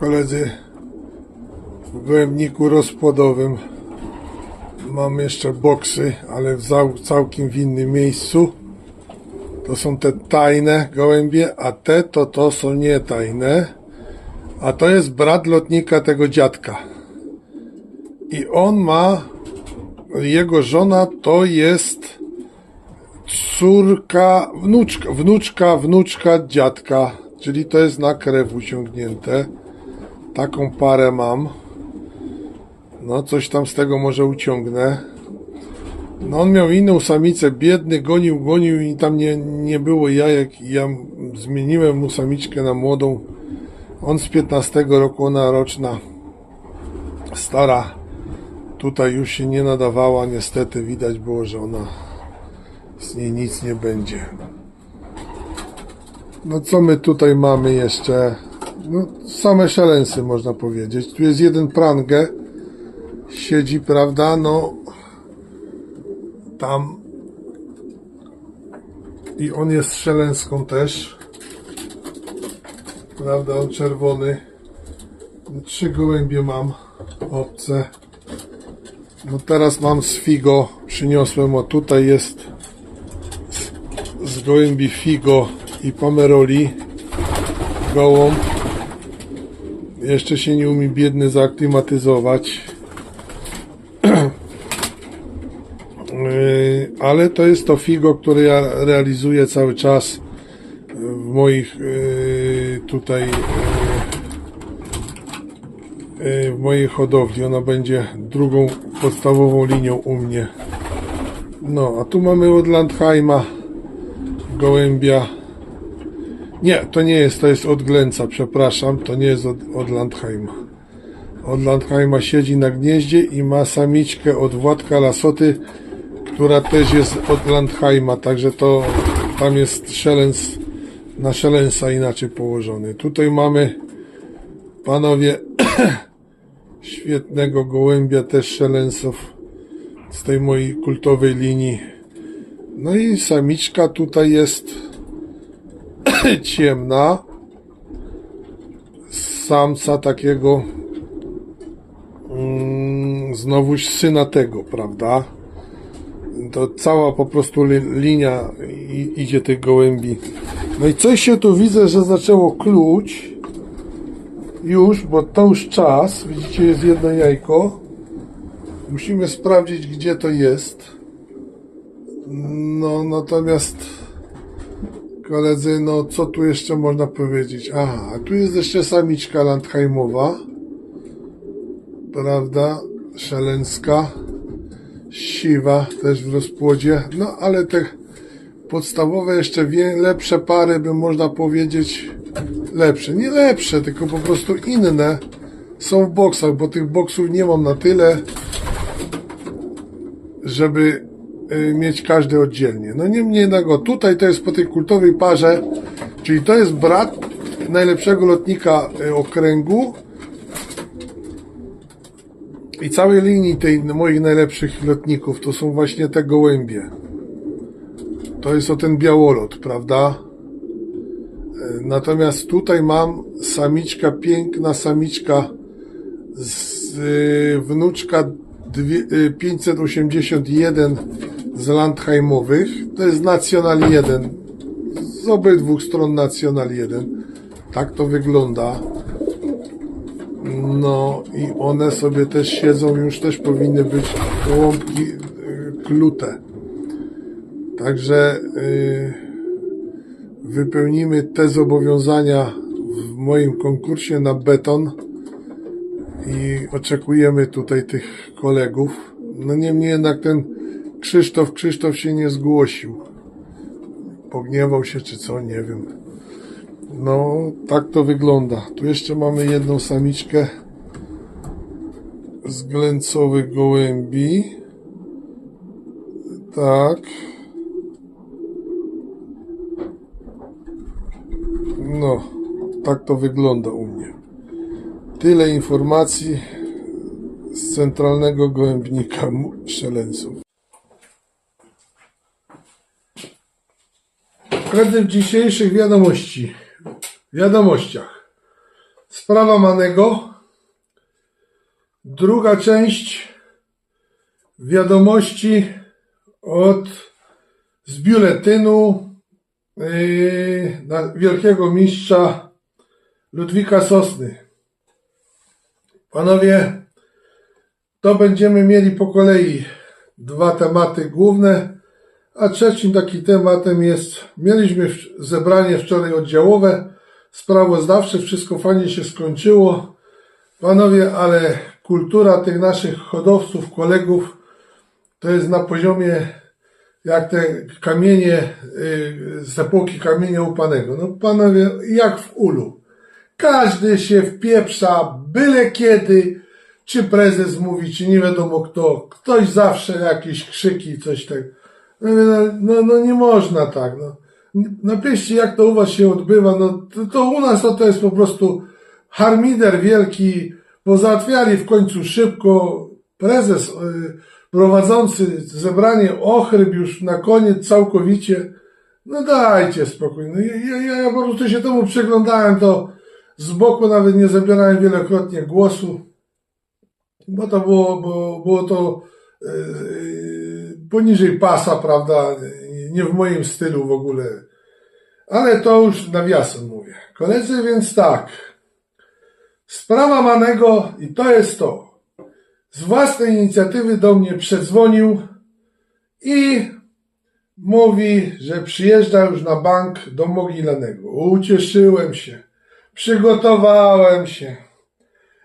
Koledzy, w gołębniku rozpłodowym mam jeszcze boksy, ale w cał, całkiem w innym miejscu. To są te tajne gołębie, a te to to są nie tajne. A to jest brat lotnika tego dziadka. I on ma, jego żona to jest córka, wnuczka, wnuczka, wnuczka dziadka, czyli to jest na krew uciągnięte. Taką parę mam. No, coś tam z tego może uciągnę. No, on miał inną samicę, biedny, gonił, gonił i tam nie, nie było jajek. Ja zmieniłem mu samiczkę na młodą. On z 15 roku, ona roczna, stara. Tutaj już się nie nadawała, niestety widać było, że ona z niej nic nie będzie. No co my tutaj mamy jeszcze? No, same szelensy można powiedzieć. Tu jest jeden prangę. Siedzi, prawda? No tam i on jest szelenską też. Prawda, on czerwony. Trzy gołębie mam obce. No teraz mam z Figo. Przyniosłem, o tutaj jest z, z gołębi Figo i Pomeroli gołąb. Jeszcze się nie umie biedny zaaklimatyzować. Ale to jest to Figo, które ja realizuję cały czas w moich yy, tutaj yy, yy, w mojej hodowli. Ona będzie drugą podstawową linią u mnie. No, a tu mamy od Landheima gołębia. Nie, to nie jest, to jest od Glenca, przepraszam, to nie jest od, od Landheima. Od Landheima siedzi na gnieździe i ma samiczkę od Władka Lasoty, która też jest od Landheima, także to tam jest szelens na szelensa inaczej położony. Tutaj mamy panowie świetnego gołębia też szelensów z tej mojej kultowej linii. No i samiczka tutaj jest ciemna. Samca takiego mm, znowuż syna tego, prawda? To cała po prostu li, linia idzie tych gołębi. No i coś się tu widzę, że zaczęło kluć. Już, bo to już czas. Widzicie, jest jedno jajko. Musimy sprawdzić, gdzie to jest. No, natomiast koledzy, no co tu jeszcze można powiedzieć? Aha, tu jest jeszcze samiczka Landheimowa. Prawda? Szelenska. Siwa też w rozpłodzie. No, ale te podstawowe jeszcze lepsze pary, by można powiedzieć lepsze. Nie lepsze, tylko po prostu inne są w boksach, bo tych boksów nie mam na tyle, żeby mieć każdy oddzielnie. No niemniej jednak, o, tutaj to jest po tej kultowej parze, czyli to jest brat najlepszego lotnika y, okręgu i całej linii tej moich najlepszych lotników to są właśnie te gołębie. To jest o ten białolot, prawda? Y, Natomiast tutaj mam samiczka, piękna samiczka z y, wnuczka dwie- y, 581 z Landheimowych. To jest National 1. Z obydwu stron National 1. Tak to wygląda. No i one sobie też siedzą, już też powinny być gołąbki y, klute. Także y, wypełnimy te zobowiązania w moim konkursie na beton i oczekujemy tutaj tych kolegów. No niemniej jednak ten Krzysztof, Krzysztof się nie zgłosił. Pogniewał się czy co, nie wiem. No, tak to wygląda. Tu jeszcze mamy jedną samiczkę z glęcowych gołębi. Tak. No, tak to wygląda u mnie. Tyle informacji z centralnego gołębnika szeleńców. Koledzy w dzisiejszych wiadomości, wiadomościach. Sprawa Manego. Druga część wiadomości od z biuletynu yy, wielkiego mistrza Ludwika Sosny. Panowie, to będziemy mieli po kolei dwa tematy główne, a trzecim takim tematem jest, mieliśmy zebranie wczoraj oddziałowe, sprawozdawcze, wszystko fajnie się skończyło. Panowie, ale kultura tych naszych hodowców, kolegów, to jest na poziomie jak te kamienie y, z epoki kamienia upanego. No panowie, jak w ulu. Każdy się wpieprza byle kiedy, czy prezes mówi, czy nie wiadomo kto. Ktoś zawsze jakieś krzyki, coś tak. No, no, no, nie można tak. No. Napiszcie, jak to u was się odbywa. No, to, to u nas to, to jest po prostu harmider wielki. Pozałatwiali w końcu szybko. Prezes y, prowadzący zebranie ochryb już na koniec całkowicie. No dajcie spokój. No, ja, ja, ja, po prostu się temu przyglądałem, to z boku nawet nie zabierałem wielokrotnie głosu, bo to było, bo, było to yy, poniżej pasa, prawda, nie w moim stylu w ogóle. Ale to już nawiasem mówię. Koledzy, więc tak. Sprawa Manego i to jest to. Z własnej inicjatywy do mnie przedzwonił i mówi, że przyjeżdża już na bank do Mogilanego. Ucieszyłem się. Przygotowałem się.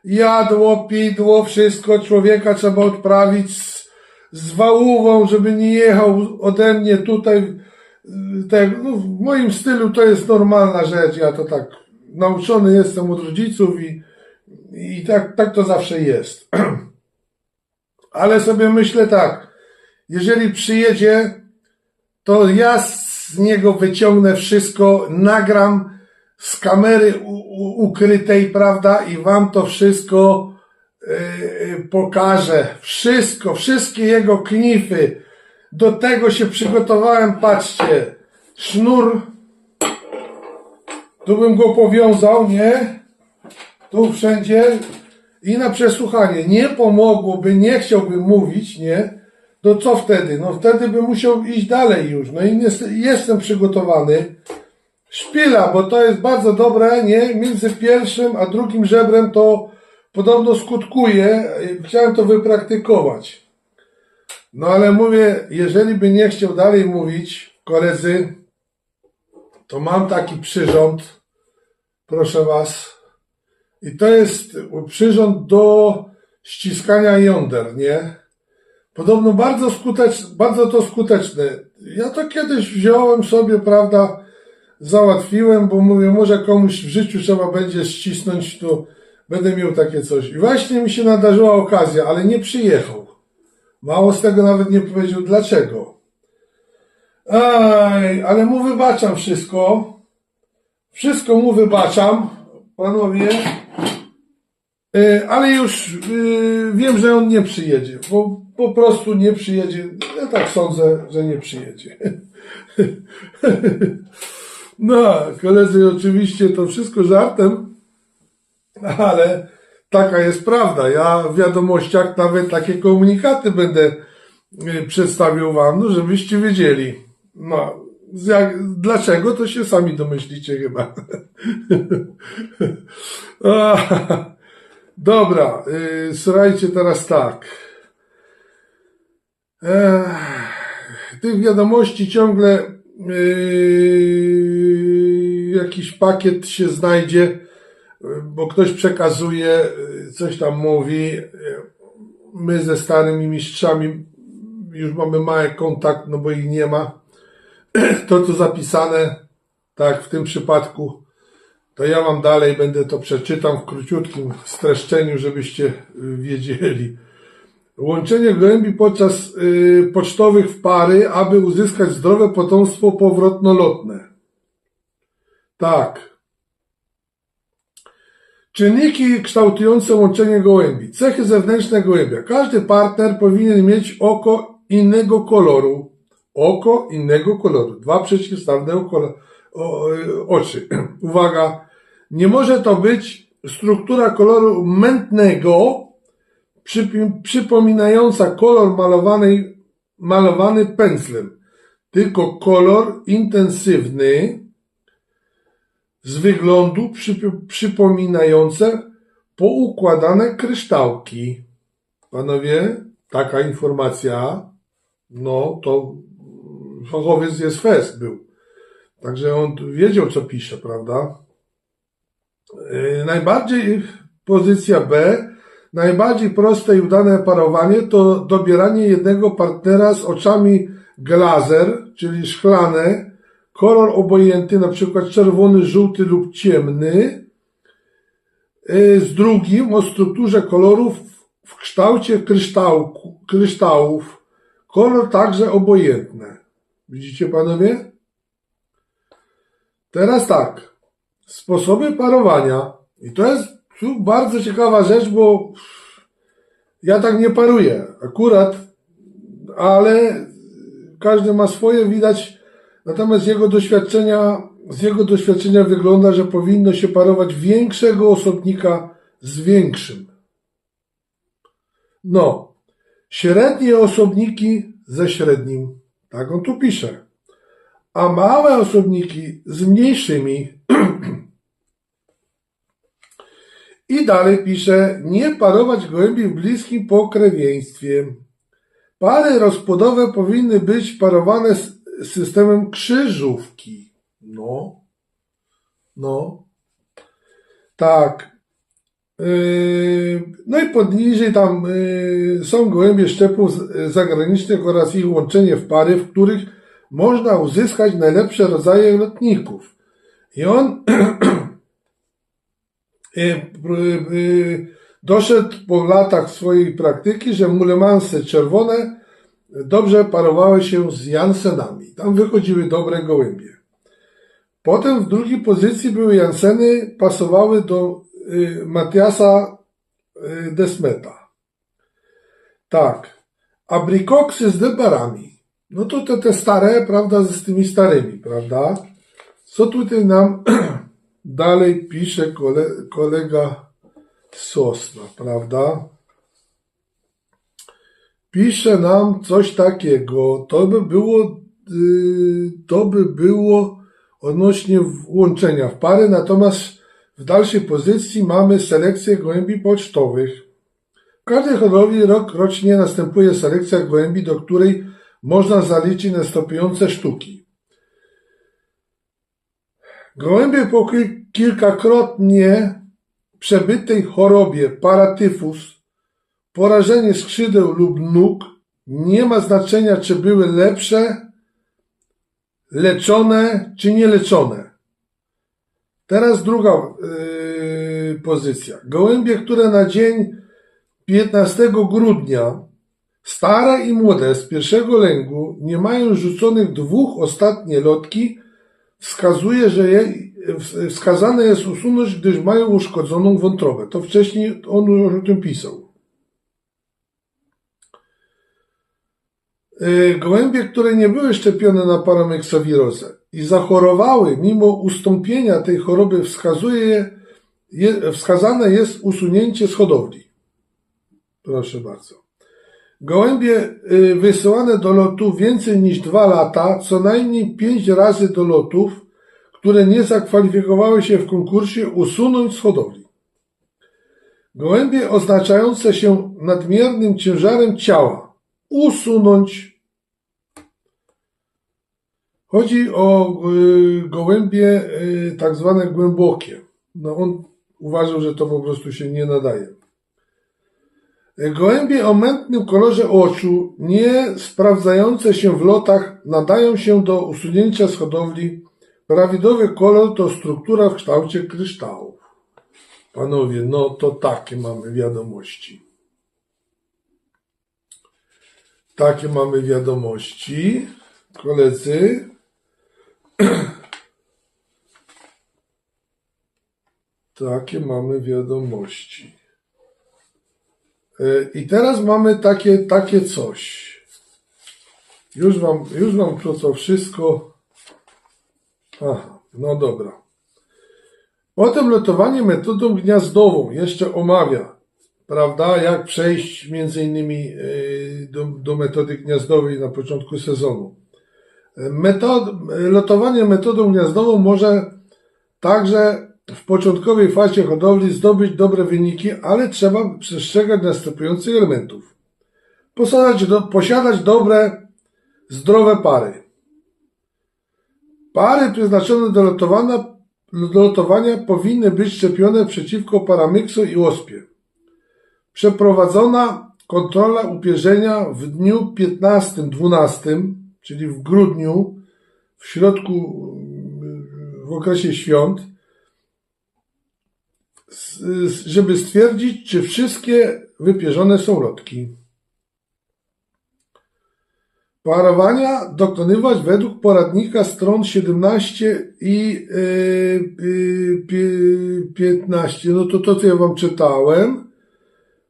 Jadło, pidło, wszystko człowieka trzeba odprawić z, wałówą, żeby nie jechał ode mnie tutaj. Tak, no, w moim stylu to jest normalna rzecz. Ja to tak nauczony jestem od rodziców i, i tak, tak to zawsze jest. Ale sobie myślę tak, jeżeli przyjedzie, to ja z niego wyciągnę wszystko, nagram z kamery u, u, ukrytej, prawda, i wam to wszystko pokażę. Wszystko, wszystkie jego knify. Do tego się przygotowałem, patrzcie. Sznur. Tu bym go powiązał, nie? Tu wszędzie. I na przesłuchanie. Nie pomogłoby, nie chciałbym mówić, nie? To co wtedy? No wtedy bym musiał iść dalej już. No i jestem przygotowany. Szpila, bo to jest bardzo dobre, nie? Między pierwszym a drugim żebrem to podobno skutkuje. Chciałem to wypraktykować. No ale mówię, jeżeli by nie chciał dalej mówić, koledzy, to mam taki przyrząd, proszę was. I to jest przyrząd do ściskania jąder, nie? Podobno bardzo skuteczne, bardzo to skuteczne. Ja to kiedyś wziąłem sobie, prawda, załatwiłem, bo mówię, może komuś w życiu trzeba będzie ścisnąć, to będę miał takie coś. I właśnie mi się nadarzyła okazja, ale nie przyjechał. Mało z tego nawet nie powiedział dlaczego. Aj, ale mu wybaczam wszystko. Wszystko mu wybaczam, panowie. Y, Ale już y, wiem, że on nie przyjedzie, bo po prostu nie przyjedzie. Ja tak sądzę, że nie przyjedzie. No, koledzy, oczywiście to wszystko żartem, ale taka jest prawda. Ja w wiadomościach nawet takie komunikaty będę y, przedstawił wam, no żebyście wiedzieli. No, jak, dlaczego, to się sami domyślicie chyba. Dobra, yy, słuchajcie teraz tak. Tych wiadomości ciągle yy, jakiś pakiet się znajdzie, bo ktoś przekazuje, yy, coś tam mówi. Yy, My ze starymi mistrzami już mamy mały kontakt, no bo ich nie ma. To, co zapisane, tak w tym przypadku, to ja wam dalej będę to przeczytam w króciutkim streszczeniu, żebyście y, wiedzieli. Łączenie gołębi podczas y, pocztowych w pary, aby uzyskać zdrowe potomstwo powrotnolotne. Tak. Czynniki kształtujące łączenie gołębi. Cechy zewnętrzne gołębia. Każdy partner powinien mieć oko innego koloru. Oko innego koloru. Dwa przeciwstawne oko, o, oczy. Uwaga. Nie może to być struktura koloru mętnego, przypominająca kolor malowany, malowany pędzlem. Tylko kolor intensywny, z wyglądu przyp- przypominające poukładane kryształki. Panowie, taka informacja, no to fachowiec jest fest był. Także on wiedział, co pisze, prawda? Yy, Najbardziej pozycja B, najbardziej proste i udane parowanie to dobieranie jednego partnera z oczami glazer, czyli szklane, kolor obojętny, na przykład czerwony, żółty lub ciemny, yy, z drugim o strukturze kolorów w kształcie kryształku, kryształów, kolor także obojętny. Widzicie panowie? Teraz tak. Sposoby parowania. I to jest tu bardzo ciekawa rzecz, bo ja tak nie paruję akurat, ale każdy ma swoje, widać. Natomiast z jego doświadczenia, z jego doświadczenia wygląda, że powinno się parować większego osobnika z większym. No, średnie osobniki ze średnim. Tak on tu pisze. A małe osobniki z mniejszymi. I dalej pisze, nie parować gołębi w bliskim pokrewieństwie. Pary rozpłodowe powinny być parowane z systemem krzyżówki. No. No. Tak. Yy, No i poniżej tam yy, są gołębie szczepów zagranicznych oraz ich łączenie w pary, w których można uzyskać najlepsze rodzaje lotników. I on yy, doszedł po latach swojej praktyki, że mulemansy czerwone dobrze parowały się z Jansenami. Tam wychodziły dobre gołębie. Potem w drugiej pozycji były Janseny, pasowały do y, Matiasa y, Desmeta. Tak. Abrikoksy z debarami. No to te, te stare, prawda, z tymi starymi, prawda? Co tutaj nam dalej pisze kole, kolega Sosna, prawda? Pisze nam coś takiego, to by było, yy, to by było odnośnie włączenia w pary, natomiast w dalszej pozycji mamy selekcję gołębi pocztowych. W każdej hodowli rok rocznie następuje selekcja gołębi, do której można zaliczyć następujące sztuki. Gołębie po kil- kilkakrotnie przebytej chorobie paratyfus, porażenie skrzydeł lub nóg, nie ma znaczenia, czy były lepsze, leczone czy nieleczone. Teraz druga yy, pozycja. Gołębie, które na dzień 15 grudnia, stare i młode z pierwszego lęgu, nie mają rzuconych dwóch ostatnie lotki, wskazuje, że je, wskazane jest usunąć, gdyż mają uszkodzoną wątrobę. To wcześniej on już o tym pisał. Y, Gołębie, które nie były szczepione na parameksawirozę i zachorowały mimo ustąpienia tej choroby, wskazuje, je, wskazane jest usunięcie z hodowli. Proszę bardzo. Gołębie y, wysyłane do lotu więcej niż dwa lata, co najmniej pięć razy do lotów, które nie zakwalifikowały się w konkursie, usunąć z hodowli. Gołębie oznaczające się nadmiernym ciężarem ciała, usunąć. Chodzi o y, gołębie y, tak zwane głębokie. No on uważał, że to po prostu się nie nadaje. Gołębie o mętnym kolorze oczu, nie sprawdzające się w lotach, nadają się do usunięcia z hodowli. Prawidłowy kolor to struktura w kształcie kryształów. Panowie, no to takie mamy wiadomości. Takie mamy wiadomości. Koledzy. Takie mamy wiadomości. E, I teraz mamy takie, takie coś. Już wam, już wam to, to wszystko. Aha, no dobra. Potem lotowanie metodą gniazdową jeszcze omawia, prawda, jak przejść między innymi yy, do, do metody gniazdowej na początku sezonu. Metod, lotowanie metodą gniazdową może także w początkowej fazie hodowli zdobyć dobre wyniki, ale trzeba przestrzegać następujących elementów. Posiadać, do, posiadać dobre, zdrowe pary. Pary przeznaczone do lotowania, do lotowania powinny być szczepione przeciwko paramyksu i ospie. Przeprowadzona kontrola upierzenia w dniu 15-12, czyli w grudniu, w środku, w okresie świąt, żeby stwierdzić, czy wszystkie wypierzone są lotki. Parowania dokonywać według poradnika stron 17 i yy, yy, pie- 15. No to to, co ja Wam czytałem.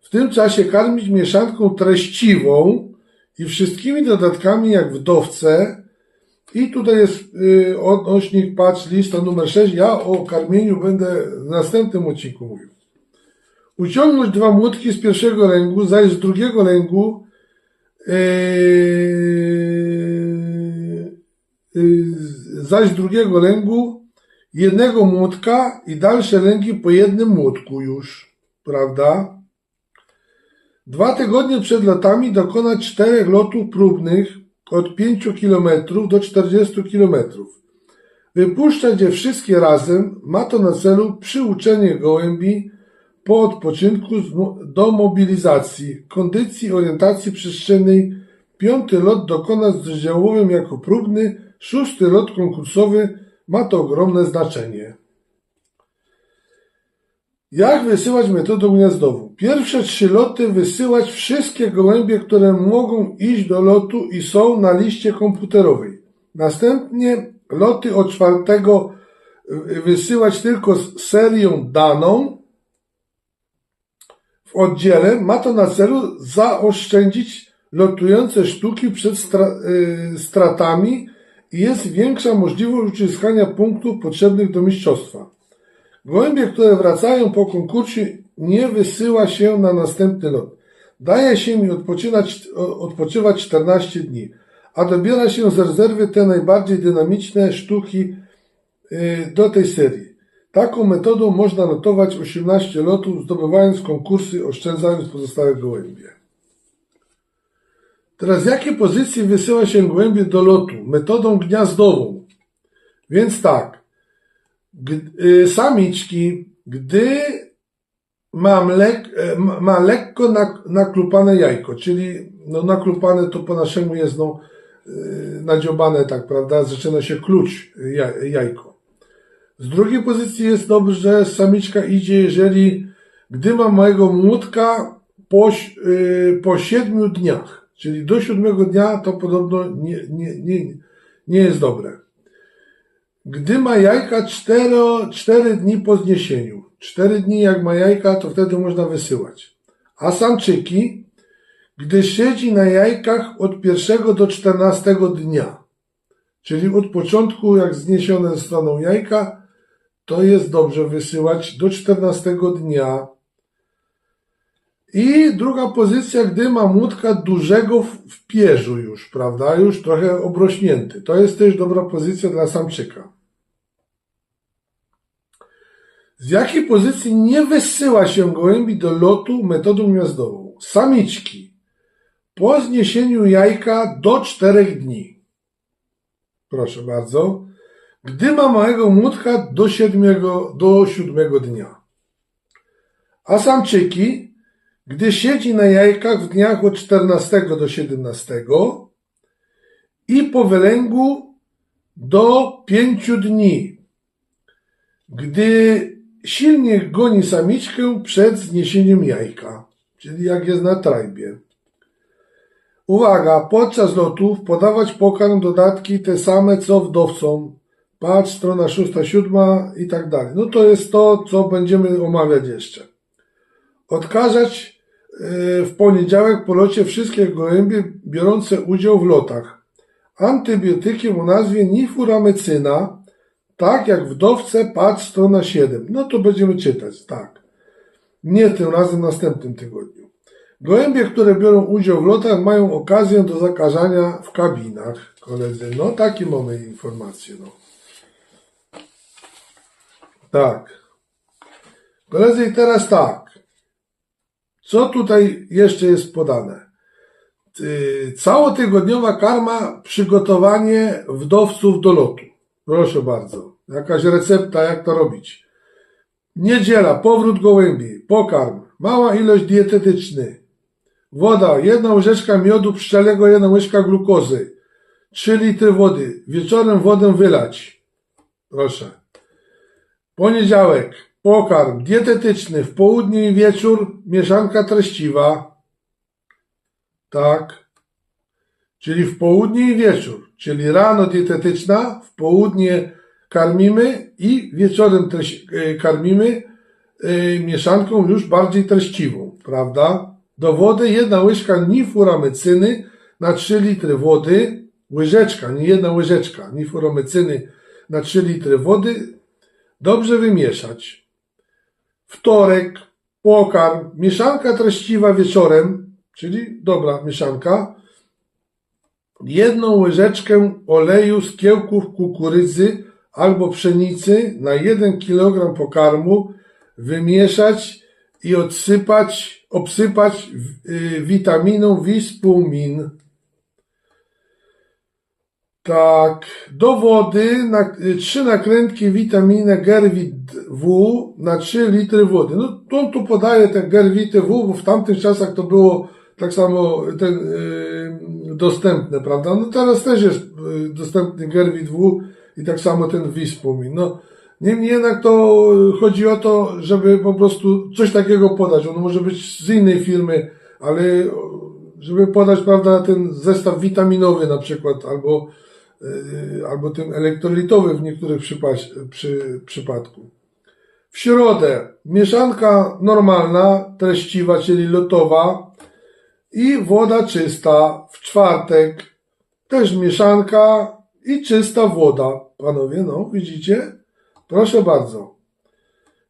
W tym czasie karmić mieszanką treściwą i wszystkimi dodatkami jak w dowce. I tutaj jest yy, odnośnik, patrz, lista numer 6. Ja o karmieniu będę w następnym odcinku mówił. Uciągnąć dwa młotki z pierwszego ręgu, zaś z drugiego ręgu Yy, yy, zaś drugiego lęgu jednego młotka i dalsze lęgi po jednym młotku już, prawda? Dwa tygodnie przed lotami dokonać czterech lotów próbnych od 5 km do 40 km. Wypuszczać je wszystkie razem, ma to na celu przyuczenie gołębi po odpoczynku do mobilizacji, kondycji, orientacji przestrzennej. Piąty lot dokonać z jako próbny, szósty lot konkursowy ma to ogromne znaczenie. Jak wysyłać metodą gniazdową? Pierwsze trzy loty wysyłać wszystkie gołębie, które mogą iść do lotu i są na liście komputerowej. Następnie loty od czwartego y, wysyłać tylko z serią daną, w oddziale ma to na celu zaoszczędzić lotujące sztuki przed y, stratami i jest większa możliwość uzyskania punktów potrzebnych do mistrzostwa. Gołębie, które wracają po konkursie, nie wysyła się na następny lot. Daje się im odpoczywać 14 dni, a dobiera się z rezerwy te najbardziej dynamiczne sztuki y, do tej serii. Taką metodą można notować 18 lotów, zdobywając konkursy, oszczędzając pozostałe gołębie. Teraz z jakiej pozycji wysyła się gołębie do lotu? Metodą gniazdową. Więc tak, y, samiczki, gdy ma, mlek, e, ma- lekko nak, naklupane jajko, czyli no naklupane to po naszemu jest no, y, nadziobane, tak, prawda? Zaczyna się jaj, jajko. Z drugiej pozycji jest dobrze, samiczka idzie, jeżeli gdy ma małego młotka po, y, po siedmiu dniach, czyli do siódmego dnia to podobno nie, nie, nie, nie jest dobre. Gdy ma jajka 4, 4 dni po zniesieniu, 4 dni jak ma jajka, to wtedy można wysyłać. A samczyki, gdy siedzi na jajkach od pierwszego do 14 dnia, czyli od początku jak zniesione zostaną jajka, to jest dobrze wysyłać do 14 dnia. I druga pozycja, gdy ma dużego w, pierzu już, prawda? Już trochę obrośnięty. To jest też dobra pozycja dla samczyka. Z jakiej pozycji nie wysyła się gołębi do lotu metodą gniazdową? Samiczki. Po zniesieniu jajka do 4 dni. Proszę bardzo. Gdy ma małego młotka do siódmego, do siódmego dnia. A samczyki, gdy siedzi na jajkach w dniach od 14 do 17 i po wylęgu do 5 dni. Gdy silnie goni samiczkę przed zniesieniem jajka, czyli jak jest na trajbie. Uwaga, podczas lotów podawać pokarm dodatki te same co wdowcom. Patrz, strona 6, 7 i tak dalej. No to jest to, co będziemy omawiać jeszcze. Odkażać w poniedziałek po locie wszystkie gołębie biorące udział w lotach. Antybiotykiem o nazwie nifuramecyna Tak jak wdowce, patrz strona 7. No to będziemy czytać, tak. Nie tym razem, następnym tygodniu. Gołębie, które biorą udział w lotach, mają okazję do zakażania w kabinach, koledzy. No, takie mamy informacje, no. Tak. Koledzy, i teraz tak. Co tutaj jeszcze jest podane? Całotygodniowa karma, przygotowanie wdowców do lotu. Proszę bardzo. Jakaś recepta, jak to robić. Niedziela, powrót gołębi, pokarm, mała ilość dietetyczny, woda, jedna łyżeczka miodu pszczelego, jedna łyżka glukozy, 3 litry wody, wieczorem wodę wylać. Proszę. Poniedziałek, pokarm dietetyczny, w południe i wieczór mieszanka treściwa. Tak. Czyli w południe i wieczór. Czyli rano dietetyczna, w południe karmimy i wieczorem e, karmimy e, mieszanką już bardziej treściwą, prawda? Do wody jedna łyżka nifuramycyny na 3 litry wody, łyżeczka, nie jedna łyżeczka nifuramycyny na 3 litry wody, dobrze wymieszać. Wtorek, pokarm, mieszanka treściwa wieczorem, czyli dobra mieszanka, jedną łyżeczkę oleju z kiełków kukurydzy albo pszenicy na 1 kg pokarmu wymieszać i odsypać, obsypać y, witaminą Wispumin. Tak, do wody na, y, trzy nakrętki witaminy Gerwit W na 3 litry wody. No to tu podaje ten Gerwity W, bo w tamtych czasach to było tak samo ten, y, dostępne, prawda? No teraz też jest y, dostępny Gerwit W i tak samo ten Wispumin. No, niemniej jednak to chodzi o to, żeby po prostu coś takiego podać. On może być z innej firmy, ale żeby podać, prawda, ten zestaw witaminowy na przykład, albo, albo ten elektrolitowy w niektórych przypa- przy, przypadku. W środę mieszanka normalna, treściwa, czyli lotowa i woda czysta. W czwartek też mieszanka i czysta woda. Panowie, no widzicie? Proszę bardzo.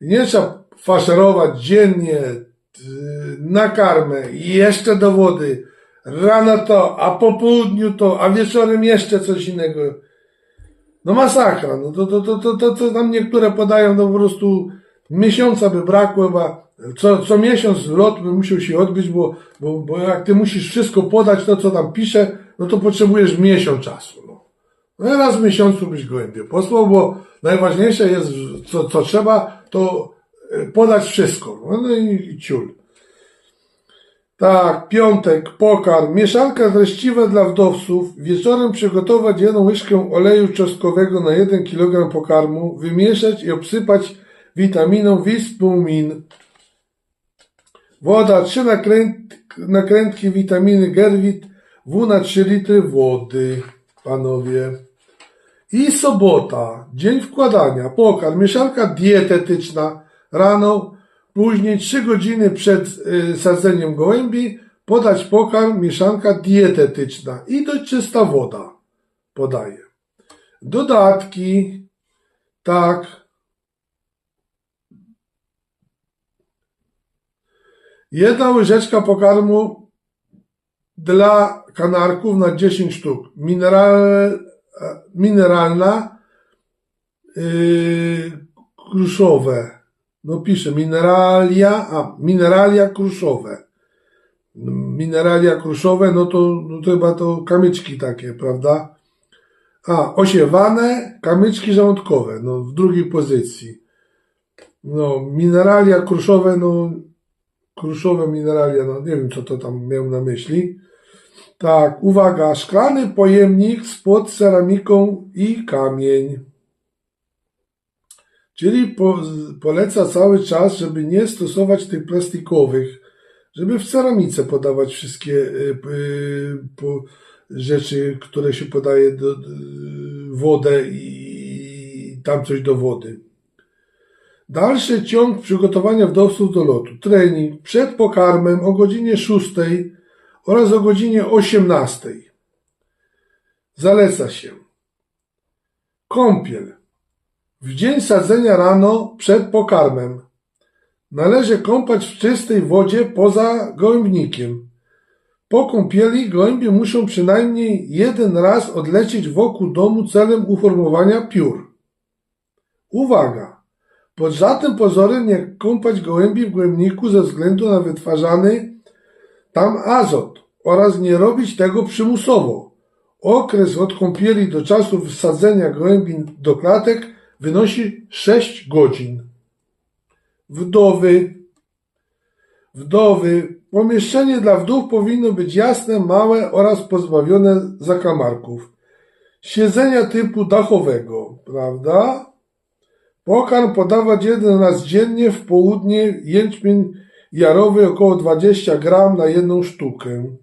Nie trzeba faszerować dziennie yy, na karmę jeszcze do wody. Rano to, a po południu to, a wieczorem jeszcze coś innego. No masakra. No to, to, to, to, to, to tam niektóre podają, no po prostu miesiąca by brakło, chyba co, co miesiąc lot by musiał się odbyć, bo, bo, bo jak ty musisz wszystko podać, to co tam pisze, no to potrzebujesz miesiąc czasu. No. No raz w miesiącu byś gołębie posłał, bo najważniejsze jest, co, co trzeba, to e, podać wszystko. No, no i ciul. Tak, piątek, pokarm, mieszanka treściwa dla wdowców, wieczorem przygotować jedną łyżkę oleju czosnkowego na 1 kg pokarmu, wymieszać i obsypać witaminą Wispumin. Woda, 3 nakręt, nakrętki witaminy Gerwit, W na 3 litry wody, panowie. I sobota, dzień wkładania, pokarm, mieszanka dietetyczna, rano, później 3 godziny przed y, sadzeniem gołębi, podać pokarm, mieszanka dietetyczna i dość czysta woda podaje. Dodatki, tak, Jedna łyżeczka pokarmu dla kanarków na 10 sztuk. Mineral, mineralna, yy, kruszowe. No pisze mineralia, a mineralia kruszowe. Mineralia kruszowe, no to, no to chyba to kamyczki takie, prawda? A, osiewane kamyczki żołądkowe, no w drugiej pozycji. No, mineralia kruszowe, no kruszowe mineralia, no nie wiem co to tam miał na myśli. Tak, uwaga, szklany pojemnik spod ceramiką i kamień. Czyli po, poleca cały czas, żeby nie stosować tych plastikowych, żeby w ceramice podawać wszystkie y, y, po, rzeczy, które się podaje do, y, wodę i tam coś do wody. Dalszy ciąg przygotowania wdowców do lotu. Trening przed pokarmem o godzinie 6 oraz o godzinie 18. Zaleca się kąpiel W dzień sadzenia rano przed pokarmem. Należy kąpać w czystej wodzie poza gołębnikiem. Po kąpieli gołębie muszą przynajmniej jeden raz odlecieć wokół domu celem uformowania piór. Uwaga! Pod żadnym pozorem nie kąpać gołębi w gołębniku ze względu na wytwarzany tam azot oraz nie robić tego przymusowo. Okres od kąpieli do czasu wsadzenia gołębi do klatek wynosi 6 godzin. Wdowy. Wdowy. Pomieszczenie dla wdów powinno być jasne, małe oraz pozbawione zakamarków. Siedzenia typu dachowego, prawda? Pokarm podawać jeden raz dziennie w południe jęczmień jarowy około 20 gram na jedną sztukę.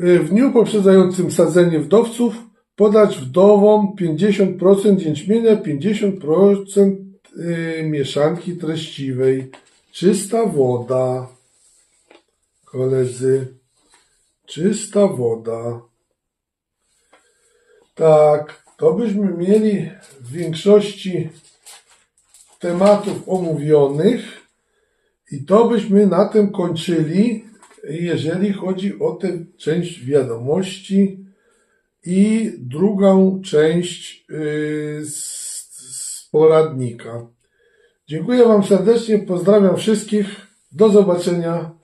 Y, W dniu poprzedzającym sadzenie wdowców podać wdowom 50% jęczmienia, 50% y, mieszanki treściwej. Czysta woda. Koledzy, czysta woda. Tak, to byśmy mieli w większości tematów omówionych i to byśmy na tym kończyli, jeżeli chodzi o tę część wiadomości i drugą część z, z poradnika. Dziękuję Wam serdecznie, pozdrawiam wszystkich, do zobaczenia.